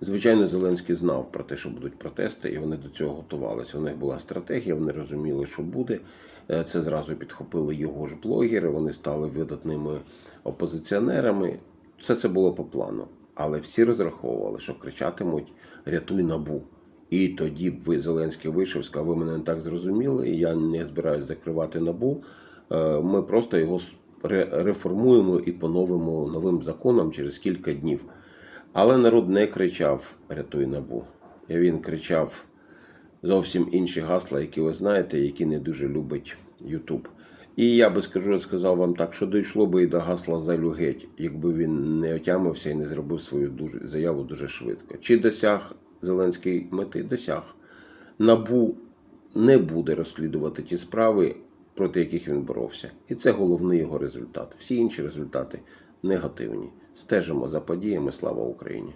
Звичайно, Зеленський знав про те, що будуть протести, і вони до цього готувалися. У них була стратегія, вони розуміли, що буде. Е, Це зразу підхопили його ж блогери, вони стали видатними опозиціонерами. Все це було по плану. Але всі розраховували, що кричатимуть Рятуй набу. І тоді б ви Зеленський вийшов, сказав, ви мене не так зрозуміли, я не збираюсь закривати набу. Е, Ми просто його реформуємо і поновимо новим законом через кілька днів. Але народ не кричав Рятуй набу. Він кричав зовсім інші гасла, які ви знаєте, які не дуже любить Ютуб. І я би скажу, сказав вам так, що дійшло би і до гасла «Залю геть», якби він не отямився і не зробив свою дуже, заяву дуже швидко. Чи досяг Зеленський мети? Досяг. Набу не буде розслідувати ті справи, проти яких він боровся. І це головний його результат. Всі інші результати негативні. Стежимо за подіями. Слава Україні!